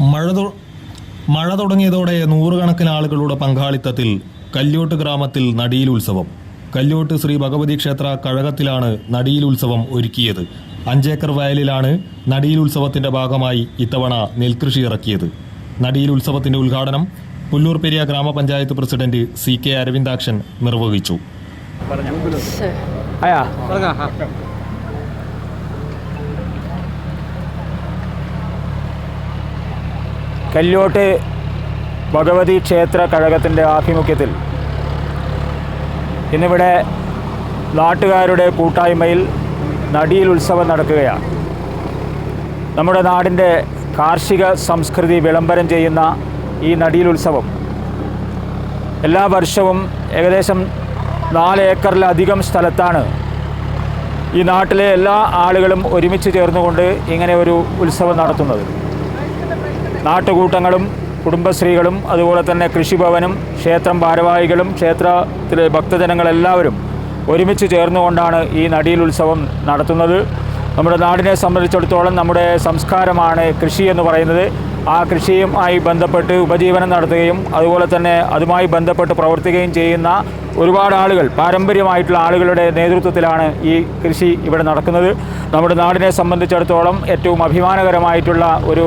മഴ മഴ തുടങ്ങിയതോടെ നൂറുകണക്കിന് ആളുകളുടെ പങ്കാളിത്തത്തിൽ കല്യോട്ട് ഗ്രാമത്തിൽ നടിയിൽ ഉത്സവം. കല്യോട്ട് ശ്രീ ഭഗവതി ക്ഷേത്ര കഴകത്തിലാണ് നടിയിൽ ഉത്സവം ഒരുക്കിയത്. അഞ്ചേക്കർ വയലിലാണ് നടിയിൽ ഉത്സവത്തിന്റെ ഭാഗമായി ഇത്തവണ നെൽകൃഷി ഇറക്കിയത്. നടിയിൽ ഉത്സവത്തിന്റെ ഉദ്ഘാടനം പുല്ലൂർ പെരിയ ഗ്രാമപഞ്ചായത്ത് പ്രസിഡന്റ് സി കെ അരവിന്ദാക്ഷൻ നിർവഹിച്ചു. ആയാ ഭഗവതി ക്ഷേത്ര കഴകത്തിന്റെ ആഭിമുഖ്യത്തിൽ ഇന്നിവിടെ നാട്ടുകാരുടെ കൂട്ടായ്മയിൽ നടിയിൽ ഉത്സവം നടക്കുകയാണ്. നമ്മുടെ നാടിന്റെ കാർഷിക സംസ്കൃതി വിളംബരം ചെയ്യുന്ന ഈ നടിയിൽ ഉത്സവം എല്ലാ വർഷവും ഏകദേശം നാല് ഏക്കറിലധികം സ്ഥലത്താണ് ഈ നാട്ടിലെ എല്ലാ ആളുകളും ഒരുമിച്ച് ചേർന്നുകൊണ്ട് ഇങ്ങനെ ഒരു ഉത്സവം നടത്തുന്നത്. നാട്ടുകൂട്ടങ്ങളും കുടുംബശ്രീകളും അതുപോലെ തന്നെ കൃഷിഭവനും ക്ഷേത്രം ഭാരവാഹികളും ക്ഷേത്രത്തിലെ ഭക്തജനങ്ങളെല്ലാവരും ഒരുമിച്ച് ചേർന്നുകൊണ്ടാണ് ഈ നടിയിൽ ഉത്സവം നടത്തുന്നത്. നമ്മുടെ നാടിനെ സംബന്ധിച്ചിടത്തോളം നമ്മുടെ സംസ്കാരമാണ് കൃഷി എന്ന് പറയുന്നത്. ആ കൃഷിയുമായി ബന്ധപ്പെട്ട് ഉപജീവനം നടത്തുകയും അതുപോലെ തന്നെ അതുമായി ബന്ധപ്പെട്ട് പ്രവർത്തിക്കുകയും ചെയ്യുന്ന ഒരുപാട് ആളുകൾ പാരമ്പര്യമായിട്ടുള്ള ആളുകളുടെ നേതൃത്വത്തിലാണ് ഈ കൃഷി ഇവിടെ നടക്കുന്നത്. നമ്മുടെ നാടിനെ സംബന്ധിച്ചിടത്തോളം ഏറ്റവും അഭിമാനകരമായിട്ടുള്ള ഒരു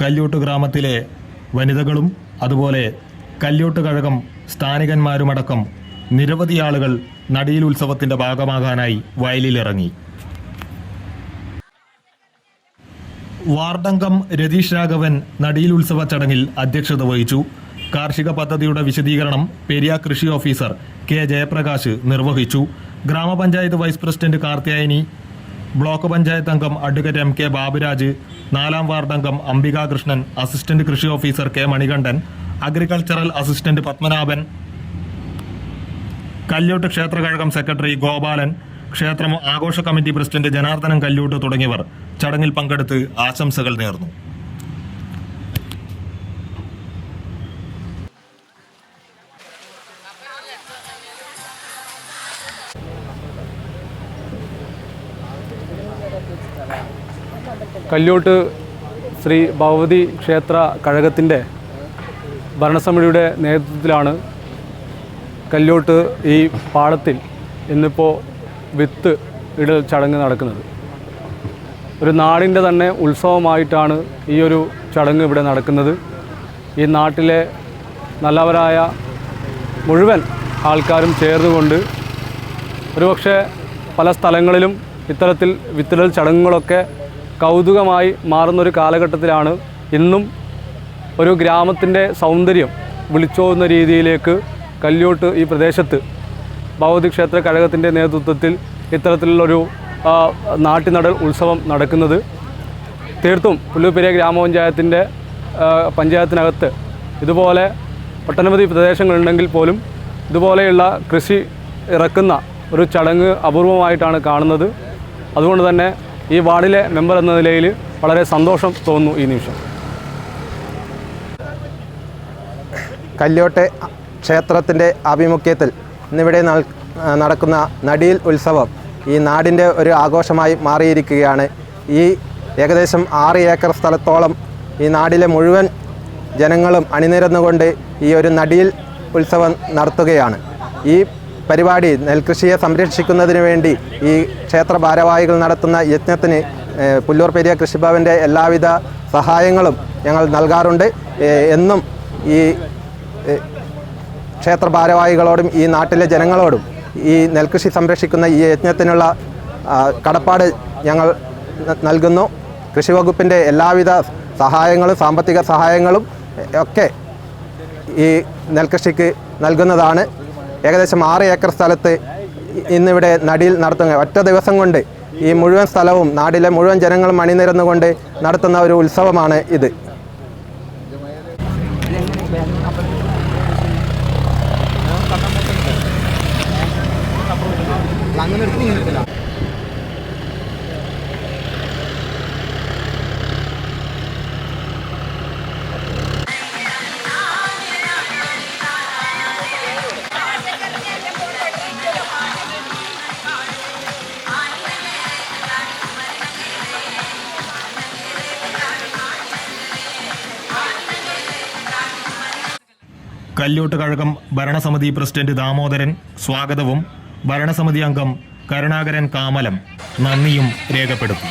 കല്യോട്ട് ഗ്രാമത്തിലെ വനിതകളും അതുപോലെ കല്യോട്ട് കഴകം സ്ഥാനികന്മാരുമടക്കം നിരവധി ആളുകൾ നടിയിൽ ഉത്സവത്തിന്റെ ഭാഗമാകാനായി വയലിലിറങ്ങി. വാർഡംഗം രതീഷ് രാഘവൻ നടിയിൽ ഉത്സവ ചടങ്ങിൽ അധ്യക്ഷത വഹിച്ചു. കാർഷിക പദ്ധതിയുടെ വിശദീകരണം പെരിയ കൃഷി ഓഫീസർ കെ ജയപ്രകാശ് നിർവഹിച്ചു. ഗ്രാമപഞ്ചായത്ത് vice president Karthiyayani block panchayat അംഗം അഡ്വക്കേറ്റ് എം കെ ബാബുരാജ് നാലാം വാർഡ് അംഗം അംബികാകൃഷ്ണൻ അസിസ്റ്റന്റ് കൃഷി officer K Manikandan agricultural assistant Padmanabhan Kalyot ക്ഷേത്ര കഴകം സെക്രട്ടറി ഗോപാലൻ ക്ഷേത്രം ആഘോഷ കമ്മിറ്റി പ്രസിഡന്റ് ജനാർദ്ദനൻ കല്യോട്ട് തുടങ്ങിയവർ ചടങ്ങിൽ പങ്കെടുത്ത് ആശംസകൾ നേർന്നു. കല്യോട്ട് ശ്രീ ഭഗവതി ക്ഷേത്ര കഴകത്തിന്റെ ഭരണസമിതിയുടെ നേതൃത്വത്തിലാണ് കല്യോട്ട് ഈ പാടത്തിൽ ഇന്നിപ്പോൾ വിത്ത് ഇടൽ ചടങ്ങ് നടക്കുന്നത്. ഒരു നാടിന്റെ തന്നെ ഉത്സവമായിട്ടാണ് ഈ ഒരു ചടങ്ങ് ഇവിടെ നടക്കുന്നത്. ഈ നാട്ടിലെ നല്ലവരായ മുഴുവൻ ആൾക്കാരും ചേർന്നുകൊണ്ട് ഒരുപക്ഷെ പല സ്ഥലങ്ങളിലും ഇത്തരത്തിൽ വിത്തിടൽ ചടങ്ങുകളൊക്കെ കൗതുകമായി മാറുന്നൊരു കാലഘട്ടത്തിലാണ് ഇന്നും ഒരു ഗ്രാമത്തിന്റെ സൗന്ദര്യം വിളിച്ചോതുന്ന രീതിയിലേക്ക് കല്യോട്ട് ഈ പ്രദേശത്ത് ക്ഷേത്ര കഴകത്തിന്റെ നേതൃത്വത്തിൽ ഇത്തരത്തിലുള്ളൊരു നാട്ടിനടൽ ഉത്സവം നടക്കുന്നത്. തീർത്തും പുല്ലൂപ്പെരിയ ഗ്രാമപഞ്ചായത്തിന്റെ പഞ്ചായത്തിനകത്ത് ഇതുപോലെ ഒട്ടനവധി പ്രദേശങ്ങളുണ്ടെങ്കിൽ പോലും ഇതുപോലെയുള്ള കൃഷി ഇറക്കുന്ന ഒരു ചടങ്ങ് അപൂർവമായിട്ടാണ് കാണുന്നത്. അതുകൊണ്ട് തന്നെ ഈ വാർഡിലെ മെമ്പർ എന്ന നിലയിൽ വളരെ സന്തോഷം തോന്നുന്നു ഈ നിമിഷം. കല്ലോട്ടെ ക്ഷേത്രത്തിന്റെ ആഭിമുഖ്യത്തിൽ ഇന്നിവിടെ നടക്കുന്ന നടിയിൽ ഉത്സവം ഈ നാടിന്റെ ഒരു ആഘോഷമായി മാറിയിരിക്കുകയാണ്. ഈ ഏകദേശം ആറ് ഏക്കർ സ്ഥലത്തോളം ഈ നാടിലെ മുഴുവൻ ജനങ്ങളും അണിനിരന്നുകൊണ്ട് ഈ ഒരു നടിയിൽ ഉത്സവം നടത്തുകയാണ്. ഈ പരിപാടി നെൽകൃഷിയെ സംരക്ഷിക്കുന്നതിന് വേണ്ടി ഈ ക്ഷേത്ര ഭാരവാഹികൾ നടത്തുന്ന യജ്ഞത്തിന് പുല്ലൂർ പെരിയ കൃഷിഭവന്റെ എല്ലാവിധ സഹായങ്ങളും ഞങ്ങൾ നൽകാറുണ്ട്. എന്നും ഈ ക്ഷേത്ര ഭാരവാഹികളോടും ഈ നാട്ടിലെ ജനങ്ങളോടും ഈ നെൽകൃഷി സംരക്ഷിക്കുന്ന ഈ യജ്ഞത്തിനുള്ള കടപ്പാട് ഞങ്ങൾ നൽകുന്നു. കൃഷി വകുപ്പിന്റെ എല്ലാവിധ സഹായങ്ങളും സാമ്പത്തിക സഹായങ്ങളും ഒക്കെ ഈ നെൽകൃഷിക്ക് നൽകുന്നതാണ്. ഏകദേശം ആറ് ഏക്കർ സ്ഥലത്ത് ഇന്നിവിടെ നടിയിൽ നടത്തുന്ന ഒറ്റ ദിവസം കൊണ്ട് ഈ മുഴുവൻ സ്ഥലവും നാടിലെ മുഴുവൻ ജനങ്ങളും അണിനിരന്നുകൊണ്ട് നടത്തുന്ന ഒരു ഉത്സവമാണ് ഇത്. കല്യോട്ട് കഴകം ഭരണസമിതി പ്രസിഡന്റ് ദാമോദരൻ സ്വാഗതവും ഭരണസമിതി അംഗം കരുണാകരൻ കാമലം നന്ദിയും രേഖപ്പെടുത്തി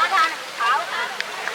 好